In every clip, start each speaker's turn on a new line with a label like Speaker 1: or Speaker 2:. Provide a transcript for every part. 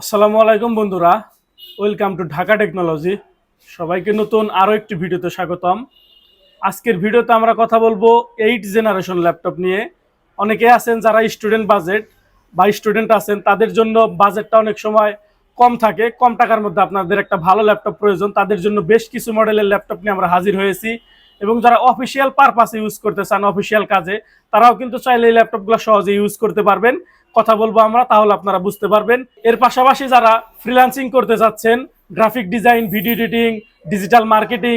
Speaker 1: আসসালামু আলাইকুম বন্ধুরা। ওয়েলকাম টু ঢাকা টেকনোলজি সবাইকে নতুন আরও একটি ভিডিওতে স্বাগতম। আজকের ভিডিওতে আমরা কথা বলব এইট জেনারেশন ল্যাপটপ নিয়ে। অনেকে আছেন যারা স্টুডেন্ট বাজেট বা স্টুডেন্ট আছেন, তাদের জন্য বাজেটটা অনেক সময় কম থাকে। কম টাকার মধ্যে আপনাদের একটা ভালো ল্যাপটপ প্রয়োজন। তাদের জন্য বেশ কিছু মডেলের ল্যাপটপ নিয়ে আমরা হাজির হয়েছি। এবং যারা অফিসিয়াল পারপাসে ইউজ করতে চান অফিসিয়াল কাজে, তারাও কিন্তু চাইলে এই ল্যাপটপগুলো সহজে ইউজ করতে পারবেন। কথা বলব আমরা, তাহলে আপনারা বুঝতে পারবেন। এর পাশাপাশি যারা ফ্রিলান্সিং করতে যাচ্ছেন graphic design video editing digital marketing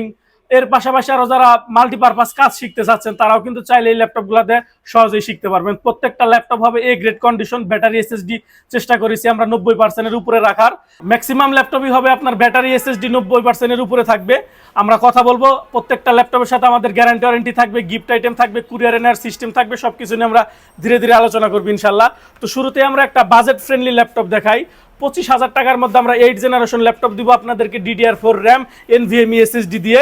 Speaker 1: এর পাশাপাশি আরও যারা মাল্টিপারপাস কাজ শিখতে চাচ্ছেন, তারাও কিন্তু চাইলে এই ল্যাপটপগুলোতে সহজেই শিখতে পারবেন। প্রত্যেকটা ল্যাপটপ হবে A grade condition battery SSD চেষ্টা করেছি আমরা নব্বই পার্সেন্টের উপরে রাখার। ম্যাক্সিমাম ল্যাপটপই হবে আপনার ব্যাটারি এসএসডি নব্বই পার্সেন্টের উপরে থাকবে। আমরা কথা বলব, প্রত্যেকটা ল্যাপটপের সাথে আমাদের গ্যারান্টি ওয়ারেন্টি থাকবে গিফট আইটেম থাকবে কুরিয়ার এনার সিস্টেম থাকবে সব কিছু নিয়ে আমরা ধীরে ধীরে আলোচনা করব ইনশাল্লাহ তো শুরুতে আমরা একটা বাজেট ফ্রেন্ডলি ল্যাপটপ দেখাই। পঁচিশ হাজার টাকার মধ্যে আমরা এইট জেনারেশন ল্যাপটপ দিব আপনাদেরকে DDR four RAM N NVMe SSD দিয়ে।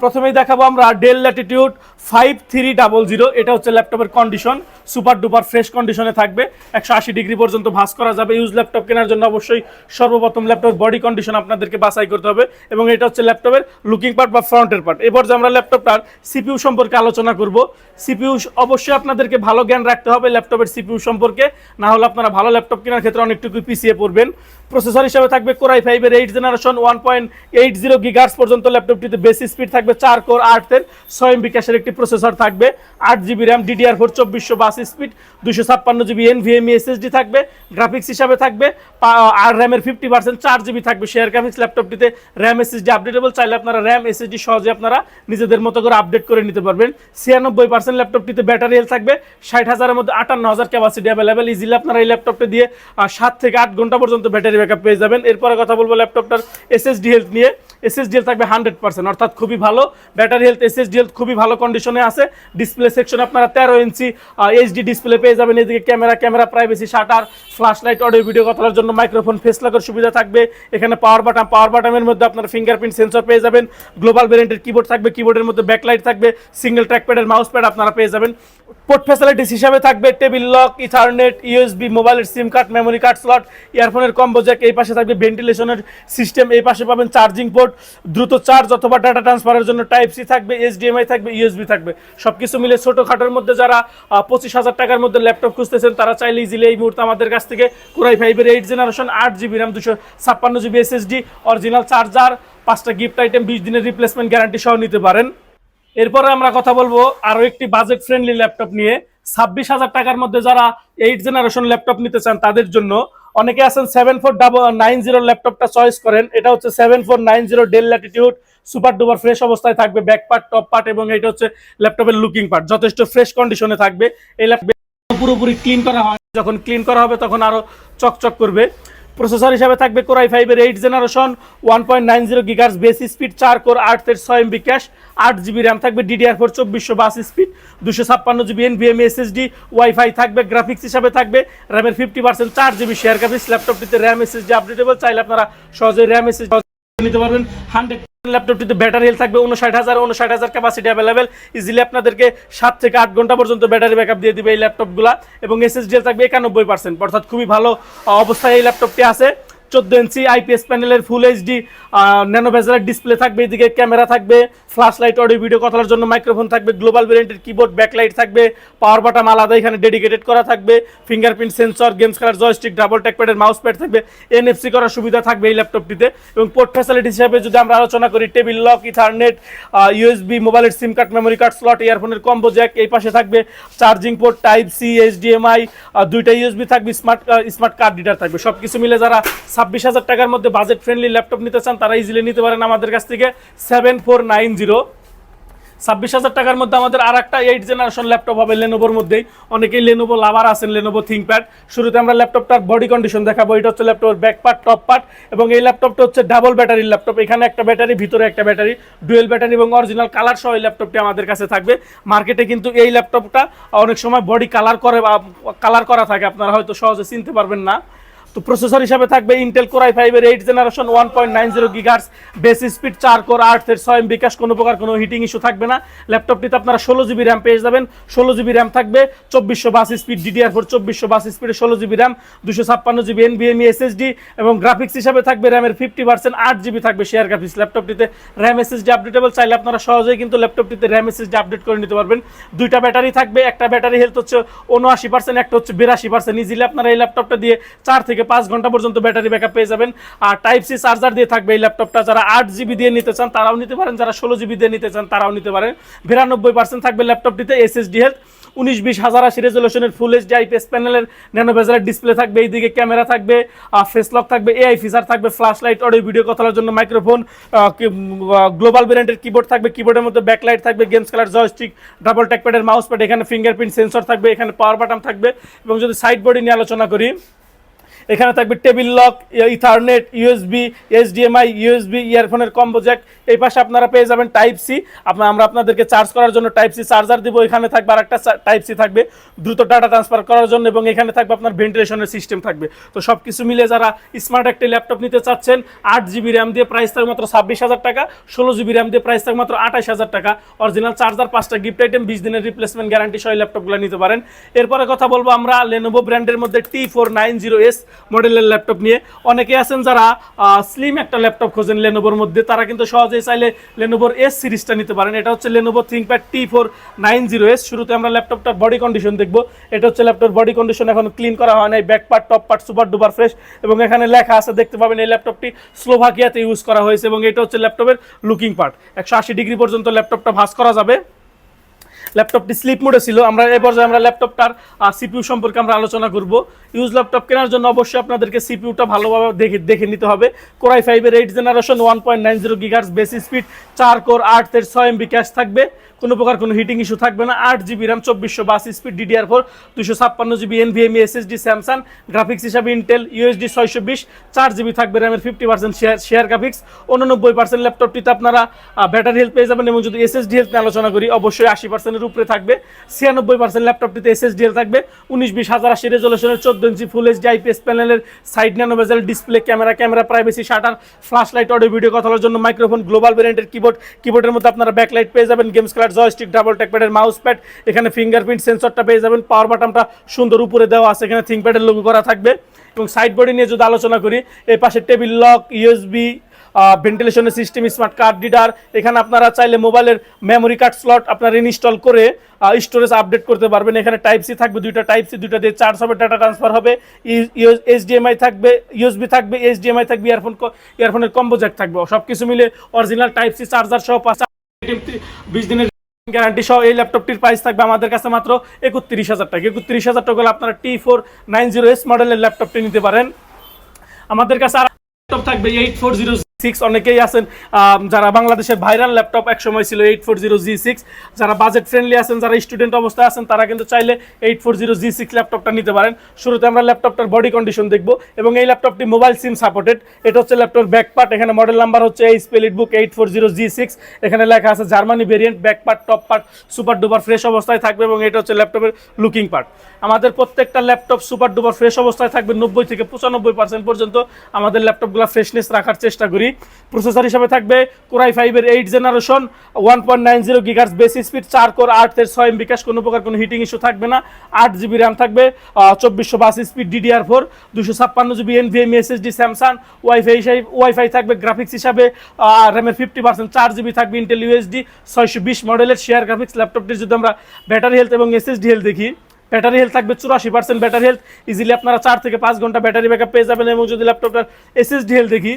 Speaker 1: প্রথমেই দেখাবো আমরা Dell Latitude five three double zero এটা হচ্ছে ল্যাপটপের কন্ডিশন সুপার ডুপার ফ্রেশ কন্ডিশনে থাকবে। একশো আশি ডিগ্রি পর্যন্ত ভাস করা যাবে। ইউজ ল্যাপটপ কেনার জন্য অবশ্যই সর্বপ্রথম ল্যাপটপ বডি কন্ডিশন আপনাদেরকে বাছাই করতে হবে এবং এটা হচ্ছে ল্যাপটপের লুকিং পার্ট বা ফ্রন্টের পার্ট এবার যে আমরা ল্যাপটপটার সিপিউ সম্পর্কে আলোচনা করব। সিপিইউ অবশ্যই আপনাদেরকে ভালো জ্ঞান রাখতে হবে ল্যাপটপের সিপিইউ সম্পর্কে। না হলে আপনারা ভালো ল্যাপটপ কেনার ক্ষেত্রে অনেকটুকু পিছিয়ে পড়বেন প্রসেসর হিসেবে থাকবে কোরাই ফাইভের eight generation one point eight zero gigahertz পর্যন্ত ল্যাপটপটিতে বেশি স্পিড থাকবে চার কোর আটের ছয় এমবি ক্যাশের একটি প্রসেসর থাকবে, আট জিবি র্যাম ডিডিআর ফোর চব্বিশশো বাস স্পিড দুশো ছাপ্পান্ন জিবি এনভিএমই এসএসডি থাকবে গ্রাফিক্স হিসাবে থাকবে আর র্যামের ফিফটি পার্সেন্ট চার জিবি থাকবে শেয়ার গ্রাফিক্স ল্যাপটপটিতে র্যাম এসএসডি আপডেটেবল চাইলে আপনারা র্যাম এসএসডি সহজে আপনারা নিজেদের মতো করে আপডেট করে নিতে পারবেন। ছিয়ানব্বই পার্সেন্ট ল্যাপটপটিতে ব্যাটারি হেলথ থাকবে, ষাট হাজারের মধ্যে আটান্ন হাজার ক্যাপাসিটি অ্যাভেলেবেল ইজিলি আপনারা এই ল্যাপটপটা দিয়ে সাত থেকে আট ঘণ্টা পর্যন্ত ব্যাটারি ব্যাকআপ পেয়ে যাবেন। এরপরে কথা বলব ল্যাপটপটার এসএসডি হেলথ নিয়ে। এসএসডি হেলথ থাকবে হান্ড্রেড পার্সেন্ট অর্থাৎ খুবই ভালো। ব্যাটারি হেলথ এসএসডি হেলথ খুবই ভালো কন্ডিশনে আছে। ডিসপ্লে সেকশন আপনারা তেরো ইঞ্চি এইচডি ডিসপ্লে পেয়ে যাবেন। এদিকে camera camera privacy shutter flash light audio video কথার জন্য মাইক্রোফোন ফেস লকের সুবিধা থাকবে। এখানে পাওয়ার বাটাম পাওয়ার বাটামের মধ্যে আপনার ফিঙ্গারপ্রিন্ট সেন্সর পেয়ে যাবেন। গ্লোবাল ভ্যারিয়েন্টের কিবোর্ড থাকবে কিবোর্ডের মধ্যে ব্যাকলাইট থাকবে। সিঙ্গেল ট্র্যাক প্যাডের মাউস প্যাড আপনারা পেয়ে যাবেন। পোর্ট ফ্যাসিলিটিস হিসাবে থাকবে টেবিল লক ইথারনেট ইউএসবি মোবাইলের SIM card memory card slot ইয়ারফোনের combo jack এই পাশে থাকবে ভেন্টিলেশনের সিস্টেম এই পাশে পাবেন চার্জিং পোর্ট দ্রুত চার্জ অথবা ডাটা ট্রান্সফারের জন্য টাইপ সি থাকবে এইচডিএমআই থাকবে ইউএসবি থাকবে। সবকিছু মিলে ছোটোখাটোর মধ্যে যারা পঁচিশ হাজার টাকার মধ্যে ল্যাপটপ খুঁজতেছেন, তারা চাইলে ইজিলি এই মুহূর্তে আমাদের কাছ থেকে কুরাই ফাইভের এইট জেনারেশন আট জিবি র্যাম দুশো ছাপ্পান্ন জিবি এসএসডি অরিজিনাল চার্জার পাঁচটা গিফট আইটেম বিশ দিনের রিপ্লেসমেন্ট গ্যারান্টি সহ নিতে পারেন। এরপরে আমরা কথা বলব আরও একটি বাজেট ফ্রেন্ডলি ল্যাপটপ নিয়ে। ছাব্বিশ হাজার টাকার মধ্যে যারা এইট জেনারেশন ল্যাপটপ নিতে চান, তাদের জন্য অনেকে আছেন seven four double nine zero ল্যাপটপটা চয়েস করেন। এটা হচ্ছে seven four nine zero Dell Latitude super duper fresh অবস্থায় থাকবে ব্যাক পার্ট টপ পার্ট এবং এটা হচ্ছে ল্যাপটপের লুকিং পার্ট যথেষ্ট ফ্রেশ কন্ডিশনে থাকবে। এই ল্যাপটপ পুরোপুরি ক্লিন করা হয়। যখন ক্লিন করা হবে, তখন আরও চকচক করবে। প্রসেসর হিসাবে থাকবে কোরাই ফাইভের eight generation one point nine zero gigahertz base speed চার কোর আট এর ছয় এমবি ক্যাশ আট জিবি র্যাম থাকবে ডিডিআর ফোর চব্বিশশো বাস স্পিড দুশো ছাপ্পান্ন GB N NVMe SSD WiFi থাকবে গ্রাফিক্স হিসাবে থাকবে র্যামের ফিফটি পার্সেন্ট চার জিবি শেয়ার গ্রাফিক্স ল্যাপটপটিতে র্যাম এসএসডি আপডেটেবল চাইলে আপনারা সহজে র্যাম এসএসডি নিতে পারবেন। হান্ড্রেড ল্যাপটপটিতে ব্যাটারি হেলথ থাকবে উনষাট হাজার উনষাট হাজার ক্যাপাসিটি অ্যাভেলেবেল ইজিলি আপনাদেরকে সাত থেকে আট ঘণ্টা পর্যন্ত ব্যাটারি ব্যাকআপ দিয়ে দিবে এই ল্যাপটপগুলা এবং এসএসডিএল থাকবে একানব্বই পার্সেন্ট অর্থাৎ খুবই ভালো অবস্থায় এই ল্যাপটপটি আছে। চোদ্দ ইঞ্চি আইপিএস প্যানেলের ফুল এইচডি ন্যানো ভেজারের ডিসপ্লে থাকবে, এদিকে ক্যামেরা থাকবে ফ্ল্যাশ লাইট অডিও ভিডিও কথার জন্য মাইক্রোফোন থাকবে গ্লোবাল ভেরিয়েন্টের কিবোর্ড ব্যাকলাইট থাকবে পাওয়ার বাটাম আলাদা, এখানে ডেডিকেটেড করা থাকবে ফিঙ্গারপ্রিন্ট সেন্সর গেমস খেলার জয়স্টিক ডাবল ট্যাকপ্যাডের মাউস প্যাড থাকবে এনএফসি করার সুবিধা থাকবে এই ল্যাপটপটিতে এবং পোর্ট ফ্যাসিলিটি হিসাবে যদি আমরা আলোচনা করি টেবিল লক ইথারনেট ইউএসবি মোবাইলের SIM card memory card slot ইয়ারফোনের combo jack এই পাশে থাকবে charging port type C HDMI দুইটা ইউএসবি থাকবে স্মার্ট স্মার্ট কার্ড রিডার থাকবে সব কিছু মিলে যারা ছাব্বিশ হাজার টাকার মধ্যে বাজেট ফ্রেন্ডলি ল্যাপটপ নিতে চান, তারা ইজিলি নিতে পারেন আমাদের কাছ থেকে সেভেন ফোর নাইন জিরো ছাব্বিশ হাজার টাকার মধ্যে আমাদের আর একটা এইট জেনারেশন ল্যাপটপ হবে লেনোভোর মধ্যেই। অনেকেই লেনোভো লাভার আছেন লেনোভো থিঙ্কপ্যাড শুরুতে আমরা ল্যাপটপটার বডি কন্ডিশন দেখাবো, এটা হচ্ছে ল্যাপটপের ব্যাক পার্ট টপ পার্ট এবং এই ল্যাপটপটা হচ্ছে ডাবল ব্যাটারির ল্যাপটপ এখানে একটা ব্যাটারি ভিতরে একটা ব্যাটারি ডুয়েল ব্যাটারি এবং অরিজিনাল কালার সহ এই ল্যাপটপটি আমাদের কাছে থাকবে। মার্কেটে কিন্তু এই ল্যাপটপটা অনেক সময় বডি কালার করে কালার করা থাকে, আপনারা হয়তো সহজে চিনতে পারবেন না। তো প্রসেসর হিসাবে থাকবে ইন্টেল কোরাই ফাইভের eight generation one point nine zero gigahertz base speed চার কোর আট এর ছয় বিকাশ কোনো প্রকার কোনো হিটিং ইস্যু থাকবে না। ল্যাপটপটিতে আপনারা ষোলো জিবি র্যাম পেয়ে যাবেন। ষোলো জিবি র্যাম থাকবে, চব্বিশশো বাস স্পিড ডিডিআর ফোর চব্বিশশো বাস স্পিডে ষোলো জিবি র্যাম দুশো ছাপ্পান্ন জিবি এনবিএমই এসএসডি এবং গ্রাফিক্স হিসাবে থাকবে র্যামের ফিফটি পার্সেন্ট আট জিবি থাকবে শেয়ার গ্রাফিক্স ল্যাপটপটিতে র্যাম এসএসডি আপডেটেবল চাইলে আপনারা সহজেই কিন্তু ল্যাপটপটিতে র্যাম এসএসডি আপডেট করে নিতে পারবেন। দুইটা ব্যাটারি থাকবে, একটা ব্যাটারি হেলথ হচ্ছে উনআশি পার্সেন্ট একটা হচ্ছে বিরাশি পার্সেন্ট ইজিলি আপনারা এই ল্যাপটপটা দিয়ে চার থেকে পাঁচ ঘণ্টা পর্যন্ত ব্যাটারি ব্যাকআপ পেয়ে যাবেন। আর টাইপ সি চার্জার দিয়ে থাকবে এই ল্যাপটপটা যারা আট জিবি দিয়ে নিতে চান, তারাও নিতে পারেন। যারা ষোলো জিবি দিয়ে নিতে চান, তারাও নিতে পারেন। বিরানব্বই পার্সেন্ট থাকবে ল্যাপটপটিতে এসএসডি হেলথ উনিশ বিশ হাজার আশি রেজলিউশনের ফুল এইচডি আইপিএস প্যানেলের ন্যানো ডিসপ্লে থাকবে। এইদিকে ক্যামেরা থাকবে ফেস লক থাকবে এআই ফিচার থাকবে ফ্ল্যাশ লাইট অডিও ভিডিও কথা বলার জন্য মাইক্রোফোন গ্লোবাল ব্র্যান্ডের কিবোর্ড থাকবে। কিবোর্ডের মধ্যে ব্যাকলাইট থাকবে গেমস খেলার জয়স্টিক ডাবল ট্যাকপ্যাডের মাউস প্যাড এখানে ফিঙ্গারপ্রিন্ট সেন্সর থাকবে, এখানে পাওয়ার বাটন থাকবে। এবং যদি সাইড বোর্ডে নিয়ে আলোচনা করি এখানে থাকবে table lock ethernet USB HDMI USB ইয়ারফোনের combo jack এই পাশে আপনারা পেয়ে যাবেন টাইপ সি আপনার, আমরা আপনাদেরকে চার্জ করার জন্য টাইপ সি চার্জার দিব, এখানে থাকবে আরেকটা টাইপ সি থাকবে। দ্রুত ডাটা ট্রান্সফার করার জন্য এবং এখানে থাকবে আপনার ভেন্টিলেশনের সিস্টেম থাকবে। তো সব কিছু মিলে যারা স্মার্ট একটি ল্যাপটপ নিতে চাচ্ছেন, আট জিবি র্যাম দিয়ে প্রাইস থাকবে মাত্র ছাব্বিশ হাজার টাকা, ষোলো জিবি র্যাম দিয়ে প্রাইস থাকবে মাত্র আঠাশ হাজার টাকা। অরিজিনাল চার্জার পাঁচটা গিফট আইটেম বিশ দিনের রিপ্লেসমেন্ট গ্যারান্টি সহ ল্যাপটপগুলো নিতে পারেন। এরপরে কথা বলব আমরা লেনোভো ব্র্যান্ডের মধ্যে T four nine zero S মডেলের ল্যাপটপ নিয়ে। অনেকে আছেন যারা স্লিম একটা ল্যাপটপ খোঁজেন লেনোভোর মধ্যে, তারা কিন্তু সহজেই চাইলে লেনোভোর এস সিরিজটা নিতে পারেন। এটা হচ্ছে Lenovo ThinkPad T four nine zero S শুরুতে আমরা ল্যাপটপটার বডি কন্ডিশন দেখব। এটা হচ্ছে ল্যাপটপ বডি কন্ডিশন এখন ক্লিন করা হয় নাই। Back part top part super duper fresh এবং এখানে লেখা আছে, দেখতে পাবেন এই ল্যাপটপটি স্লোভাকিয়াতে ইউজ করা হয়েছে। এবং এটা হচ্ছে ল্যাপটপের লুকিং পার্ট একশো আশি ডিগ্রি পর্যন্ত ল্যাপটপটা ভাস করা যাবে। ল্যাপটপটি স্লিপ মোডে ছিল। আমরা এই পর্যায়ে আমরা ল্যাপটপটার সিপিউ সম্পর্কে আমরা আলোচনা করব। ইউজ ল্যাপটপ কেনার জন্য অবশ্যই আপনাদেরকে সিপিউটা ভালোভাবে দেখে দেখে নিতে হবে। কোরাই ফাইভের eight generation one point nine zero gigahertz base speed চার কোর আট তের ছয় এমবি ক্যাশ থাকবে। কোনো প্রকার কোনো হিটিং ইস্যু থাকবে না। আট জিবি র্যাম চব্বিশশো বাস স্পিড ডিডিআর ফোর দুশো ছাপ্পান্ন GB NVMe SSD Samsung graphics হিসাবে ইন্টেল ইউএসডি ছয়শো বিশ, চার জিবি থাকবে র্যামের fifty percent share share graphics উননব্বই পার্সেন্ট ল্যাপটপটিতে আপনারা ব্যাটারি হেলথ পেয়ে যাবেন এবং যদি এসএসডি হেলথ আলোচনা করি, অবশ্যই আশি পার্সেন্টের উপরে থাকবে। ছিয়ানব্বই পার্সেন্ট ল্যাপটপটিতে এসএসডি হেলথ থাকবে। উনিশ বিশ হাজার আশি রেজলিউশনের চোদ্দ ইঞ্চি ফুল এইচডি আইপিএস প্যানেলের side nano bezel display camera camera privacy shutter flash light audio video কথা বলার জন্য মাইক্রোফোন গ্লোবাল ব্র্যান্ডের কিবোর্ড কিবোর্ডের মধ্যে আপনারা ব্যাকলাইট পেয়ে যাবেন। গেমস খেলার জয়স্টিক ডাবল ট্যাকপ্যাডের মাউস প্যাড এখানে ফিঙ্গারপ্রিন্ট সেন্সরটা পেয়ে যাবেন। পাওয়ার বাটনটা সুন্দর উপরে দেওয়া আছে। এখানে থিঙ্কপ্যাডের লোগো করা থাকবে। এবং সাইড বডি নিয়ে যদি আলোচনা করি, এই পাশে টেবিল লক ইউএসবি ভেন্টিলেশনের সিস্টেম স্মার্ট কার্ড ডিডার এখানে আপনারা চাইলে মোবাইলের মেমোরি কার্ড স্লট আপনারা ইনস্টল করে স্টোরেজ আপডেট করতে পারবেন। এখানে টাইপ সি থাকবে, দুইটা টাইপ সি দুইটা দিয়ে চার্জ হবে ডাটা ট্রান্সফার হবে এইচডিএমআই থাকবে ইউএসবি থাকবে এইচডিএমআই থাকবে ইয়ারফোন ইয়ারফোনের কম্বো জ্যাক থাকবে। সব কিছু মিলে অরিজিনাল টাইপ সি চার্জার সহ বিশ দিনের গ্যারান্টি সহ এই ল্যাপটপটির প্রাইস থাকবে আমাদের কাছে মাত্র একত্রিশ হাজার টাকা। একত্রিশ হাজার টাকা আপনারা T four nine zero S মডেলের ল্যাপটপটি নিতে পারেন। আমাদের কাছে আর ল্যাপটপ থাকবে এইট ফোর জিরো সিক্স অনেকেই আছেন যারা বাংলাদেশের ভাইরাল ল্যাপটপ এক সময় ছিল eight four zero G six যারা বাজেট ফ্রেন্ডলি আছেন, যারা স্টুডেন্ট অবস্থায় আছেন, তারা কিন্তু চাইলে eight four zero G six ল্যাপটপটা নিতে পারেন। শুরুতে আমরা ল্যাপটপটার বডি কন্ডিশন দেখব এবং এই ল্যাপটপটি মোবাইল সিম সাপোর্টেড এটা হচ্ছে ল্যাপটপ ব্যাক পার্ট এখানে মডেল নাম্বার হচ্ছে এই Elite Book eight four zero G six এখানে লেখা আছে Germany variant back part top part super duper fresh অবস্থায় থাকবে এবং এটা হচ্ছে ল্যাপটপের লুকিং পার্ট আমাদের প্রত্যেকটা ল্যাপটপ সুপার ডুপার ফ্রেশ অবস্থায় থাকবে নব্বই থেকে পঁচানব্বই পার্সেন্ট পর্যন্ত। আমাদের ল্যাপটপগুলো ফ্রেশনেস রাখার চেষ্টা করি। প্রসেসর হিসাবে থাকবে কোরাই ফাইভের eight generation one point nine zero gigahertz base speed চার কোর আট এর ছয় এম বিকাশ কোনো প্রকার কোনো হিটিং ইস্যু থাকবে না। আট জিবি র্যাম থাকবে চব্বিশশো বাস স্পিড ডিডিআর ফোর দুশো ছাপ্পান্ন GB N NVMe SSD Samsung WiFi WiFi থাকবে গ্রাফিক্স হিসাবে র্যামের ফিফটি পার্সেন্ট চার জিবি থাকবে ইন্টেল ইউএসডি ছয়শো বিশ মডেলের শেয়ার গ্রাফিক্স ল্যাপটপটির যদি আমরা ব্যাটারি হেলথ এবং এসএসডি হেলথ দেখি ব্যাটারি হেলথ থাকবে চুরাশি পার্সেন্ট ব্যাটারি হেলথ ইজিলি আপনারা চার থেকে পাঁচ ঘণ্টা ব্যাটারি ব্যাকআপ পেয়ে যাবেন এবং যদি ল্যাপটপটার এসএসডি হেলথ দেখি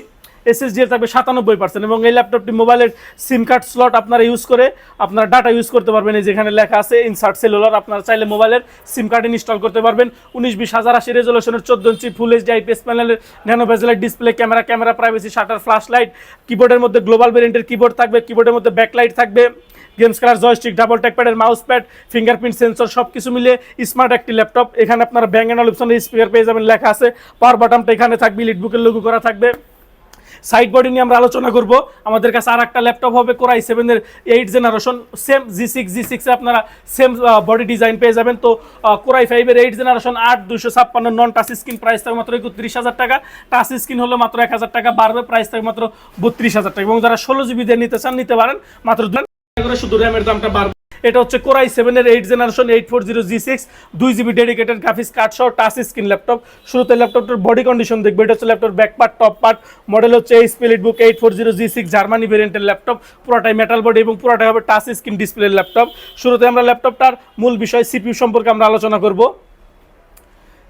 Speaker 1: এসএসডি থাকবে সাতানব্বই পার্সেন্ট এবং এই ল্যাপটপটি মোবাইলের সিম কার্ড স্লট আপনারা ইউজ করে আপনারা ডাটা ইউজ করতে পারবেন। এই যেখানে লেখা আছে ইনসার্ট সেলুলার আপনারা চাইলে মোবাইলের সিম কার্ড ইনস্টল করতে পারবেন। উনিশ বিশ হাজার আশি রেজলিউশনের চোদ্দ ইঞ্চি ফুল এইচডি আইপিএস প্যানেলের nano ভেজেলের display camera camera privacy shutter flash light কিবোর্ডের মধ্যে গ্লোবাল ভেরিয়েন্টের কিবোর্ড থাকবে কিবোর্ডের মধ্যে ব্যাকলাইট থাকবে গেমস খেলার জয়স্টিক ডাবল ট্যাকপ্যাডের মাউস প্যাড ফিঙ্গারপ্রিন্ট সেন্সর সব কিছু মিলে স্মার্ট একটি ল্যাপটপ এখানে আপনারা ব্যাঙ্গ অ্যান্ড অপশনের স্পিকার পেয়ে যাবেন, লেখা আছে পাওয়ার বাটনটা এখানে থাকবে লিটবুকের লোগো করা থাকবে। সাইড বডি নিয়ে আমরা আলোচনা করব। আমাদের কাছে আর একটা ল্যাপটপ হবে কোরাই সেভেনের eight generation, same G six G সিক্সে আপনারা সেম বডি ডিজাইন পেয়ে যাবেন। তো কোরাই ফাইভের এইট জেনারেশন, আট দুশো ছাপ্পান্ন নন টাচ স্ক্রিন প্রাইস থাকবে মাত্র একত্রিশ হাজার টাকা। টাচ স্ক্রিন হলে মাত্র এক হাজার টাকা, বাড়বে প্রাইস থাকবে মাত্র বত্রিশ হাজার টাকা। এবং যারা ষোলো জিবি দিয়ে নিতে চান, নিতে পারেন। মাত্র শুধু র্যামের দামটা বাড়বে। এটা হচ্ছে কোরাই সেভেনের eight generation eight four zero G six দুই জিবি ডেডিকেটেড গ্রাফিক্স কার্ড সহ টাচ স্ক্রিন ল্যাপটপ শুরুতে ল্যাপটপটার বডি কন্ডিশন দেখবে। এটা হচ্ছে laptop back part top part model হচ্ছে এই Elite Book eight four zero G six Germany ভেরিয়েন্টের ল্যাপটপ পুরোটাই মেটাল বডি এবং পুরোটাই হবে টাচ স্ক্রিন ডিসপ্লের ল্যাপটপ শুরুতে আমরা ল্যাপটপটার মূল বিষয় সিপিউ সম্পর্কে আমরা আলোচনা করব।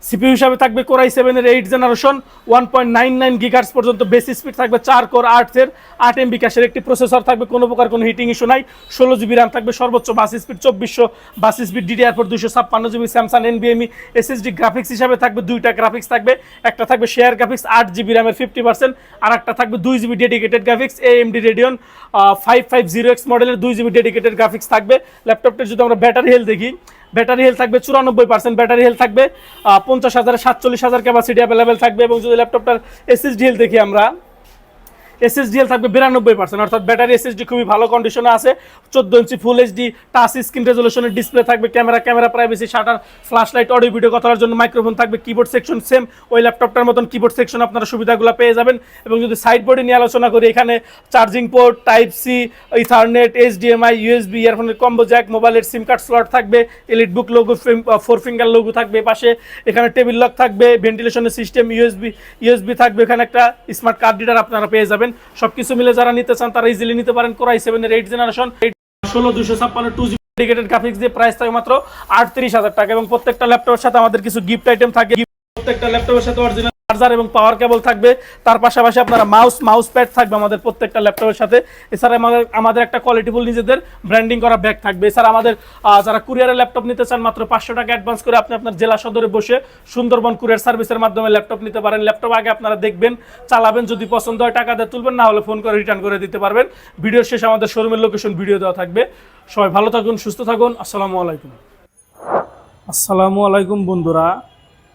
Speaker 1: সিপিইউ হিসাবে থাকবে কোরাই সেভেনের eight generation one point nine nine gigahertz পর্যন্ত বেসি স্পিড থাকবে চার কোর আটের আট এমবি ক্যাশের একটি প্রসেসর থাকবে, কোনো প্রকার কোনো হিটিং ইস্যু নাই। ষোলো জিবি র্যাম থাকবে, সর্বোচ্চ বাস স্পিড চব্বিশশো বাস স্পিড ডিডিআর ফোর দুশো ছাপ্পান্ন জিবি স্যামসাং এনবিএমই এসএসডি গ্রাফিক্স হিসাবে থাকবে, দুইটা গ্রাফিক্স থাকবে। একটা থাকবে শেয়ার গ্রাফিক্স আট জিবি র্যামের ফিফটি পার্সেন্ট আর একটা থাকবে দুই GB dedicated graphics AMD Radeon five five zero X মডেলের দুই জিবি ডেডিকেটেড গ্রাফিক্স থাকবে। ল্যাপটপটার যদি আমরা ব্যাটারি হেলথ দেখি ব্যাটারি হেলথ থাকবে, চুরানব্বই পার্সেন্ট ব্যাটারি হেলথ থাকবে পঞ্চাশ হাজার, সাতচল্লিশ হাজার ক্যাপাসিটি অ্যাভেলেবেল থাকবে এবং যদি ল্যাপটপটার এসএসডি হেল দেখি আমরা এসএসডিএল থাকবে বিরানব্বই পার্সেন্ট অর্থাৎ ব্যাটারি এসএসডি খুবই ভালো কন্ডিশনে আছে। চোদ্দ inch full HD touch screen রেজলিউশনের display থাকবে camera camera privacy shutter flash light audio video কথার জন্য মাইক্রোফোন থাকবে কিবোর্ড সেকশন সেম ওই ল্যাপটপটার মতন কিবোর্ড সেকশন আপনারা সুবিধাগুলো পেয়ে যাবেন। এবং যদি সাইড বডি নিয়ে আলোচনা করি, এখানে charging port type C ethernet HDMI USB ইয়ারফোনের combo jack মোবাইলের সিম কার্ড স্লট থাকবে Elite Book logo four finger logo থাকবে পাশে। এখানে টেবিল লক থাকবে ভেন্টিলেশনের সিস্টেম ইউএসবি ইউএসবি থাকবে, এখানে একটা স্মার্ট কার্ড রিডার আপনারা পেয়ে যাবেন। সবকিছু মিলে যারা নিতে চান, তারা ইজিলি নিতে পারেন কোরাই সেভেনের এইট জেনারেশন ষোলো দুশো ছাপ্পান্ন টু জিবি ডেডিকেটেড গ্রাফিক্স দিয়ে প্রাইস থাকে মাত্র আটত্রিশ হাজার টাকা। এবং প্রত্যেকটা ল্যাপটপের সাথে আমাদের কিছু গিফট আইটেম থাকে। প্রত্যেকটা ল্যাপটপের সাথে অরিজিনাল চার্জার এবং পাওয়ার কেবল থাকবে। তার পাশাপাশি আপনারা মাউস মাউস প্যাড থাকবে আমাদের প্রত্যেকটা ল্যাপটপের সাথে। এছাড়া আমাদের আমাদের একটা কোয়ালিটিফুল নিজেদের ব্র্যান্ডিং করা ব্যাগ থাকবে। এছাড়া আমাদের যারা কুরিয়ারের ল্যাপটপ নিতে চান, মাত্র পাঁচশো টাকা অ্যাডভান্স করে আপনি আপনার জেলা সদরে বসে সুন্দরবন কুরিয়ার সার্ভিসের মাধ্যমে ল্যাপটপ নিতে পারেন। ল্যাপটপ আগে আপনারা দেখবেন, চালাবেন, যদি পছন্দ হয় টাকা দিয়ে তুলবেন, না হলে ফোন করে রিটার্ন করে দিতে পারবেন। ভিডিও শেষে, আমাদের শোরুমের লোকেশন ভিডিও দেওয়া থাকবে। সবাই ভালো থাকুন, সুস্থ থাকুন। আসসালামু আলাইকুম। আসসালামু আলাইকুম বন্ধুরা।